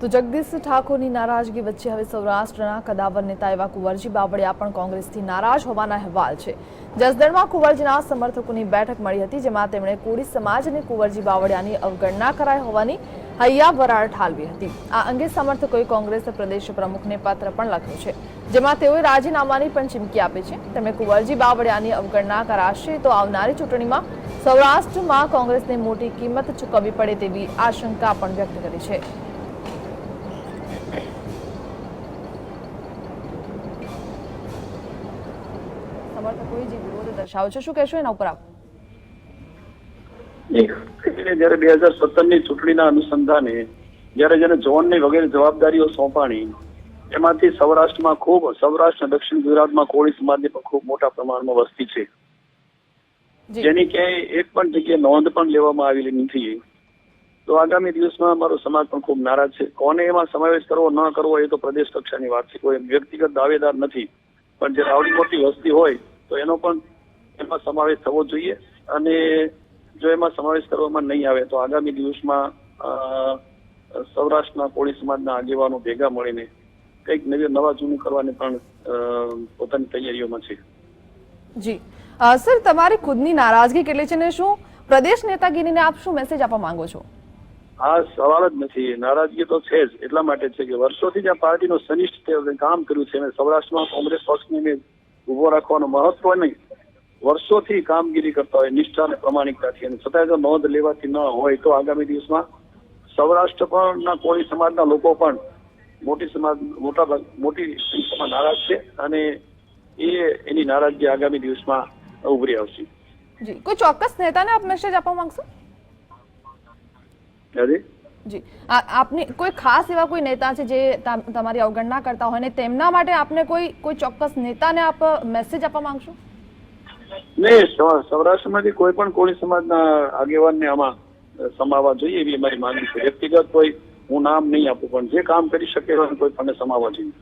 તો જગદીશ ઠાકોરની નારાજગી વચ્ચે હવે સૌરાષ્ટ્રના કદાવર નેતા એવા કુંવરજી બાવળિયા પણ કોંગ્રેસથી નારાજ હોવાના અહેવાલ છે. જસદણમાં કુંવરજીના સમર્થકોની બેઠક મળી હતી, જેમાં તેમણે કોળી સમાજ અને કુંવરજી બાવળિયાની અવગણના કરાઈ હોવાની હૈયા વરાળ ઠાલવી હતી. આ અંગે સમર્થકોએ કોંગ્રેસ પ્રદેશ પ્રમુખને પત્ર પણ લખ્યો છે, જેમાં તેઓએ રાજીનામાની પણ ચીમકી આપી છે. તેમણે કુંવરજી બાવળિયાની અવગણના કરાશે તો આવનારી ચૂંટણીમાં સૌરાષ્ટ્રમાં કોંગ્રેસને મોટી કિંમત ચૂકવવી પડે તેવી આશંકા પણ વ્યક્ત કરી છે. સમર્થકોએ જે વિરોધ દર્શાવ્યો છે. શું કહેશો એના ઉપર આપ? જયારે બે હજાર સત્તરની ચૂંટણીના અનુસંધાને જયારે જેને ઝોનની વગેરે જવાબદારીઓ સોંપાણી એમાંથી સૌરાષ્ટ્રમાં ખૂબ સૌરાષ્ટ્ર દક્ષિણ ગુજરાતમાં કોળી સમાજની પણ ખૂબ મોટા પ્રમાણમાં વસ્તી છે. જેની ક્યાંય એક પણ જગ્યાએ નોંધ પણ લેવામાં આવેલી નથી. તો આગામી દિવસમાં અમારો સમાજ પણ ખૂબ નારાજ છે. કોને એમાં સમાવેશ કરવો, ન કરવો એ તો પ્રદેશ કક્ષાની વાત છે. કોઈ વ્યક્તિગત દાવેદાર નથી. પણ જે આવડી મોટી વસ્તી હોય, તો એનો પણ એમાં સમાવેશ થવો જોઈએ. અને જો એમાં સમાવેશ કરવામાં નહીં આવે, તો આગામી દિવસમાં સૌરાષ્ટ્રના કોળી સમાજના આગેવાનો ભેગા મળીને કંઈક નવી, નવા જૂનું કરવાની પણ પોતાની તૈયારીઓમાં છે. જી. સર, તમારી ખુદની નારાજગી કેટલી છે ને શું? પ્રદેશ નેતાગીરીને આપ શું મેસેજ આપવા માંગો છો? આ સવાલ જ નથી. નારાજગી તો છે જ. એટલા માટે છે કે વર્ષોથી જે પાર્ટીનું સનિષ્ઠ કામ કર્યું છે અને સૌરાષ્ટ્રમાં કોંગ્રેસ પક્ષને મેં ઊભો રાખવાનો મહત્વ નહીં. વર્ષોથી કામગીરી કરતા હોય, નિષ્ઠા અને પ્રમાણિકતાથી. અને છતાં જો નોંધ લેવાતી ન હોય તો આગામી દિવસમાં સૌરાષ્ટ્ર પરના કોળી સમાજના લોકો પણ મોટી સમાજ, મોટા મોટી સંખ્યામાં નારાજ છે અને એ, એની નારાજગી આગામી દિવસમાં ઉભરી આવશે. જી. કોઈ ચોક્કસ નેતાને આપ મેસેજ આપવા માંગશો? જી. આપને કોઈ ખાસ એવા કોઈ નેતા છે જે તમારી અવગણના કરતા હોય ને તેમના માટે આપને કોઈ કોઈ ચોક્કસ નેતાને આપ મેસેજ આપવા માંગશો? નહીં સૌરાષ્ટ્રમાંથી કોઈ પણ કોળી સમાજના આગેવાનને આમાં સમાવવા જોઈએ એવી અમારી માંગણી છે. વ્યક્તિગત કોઈ હું નામ નહીં આપું પણ જે કામ કરી શકે કોઈ પણ સમાવવા જોઈએ.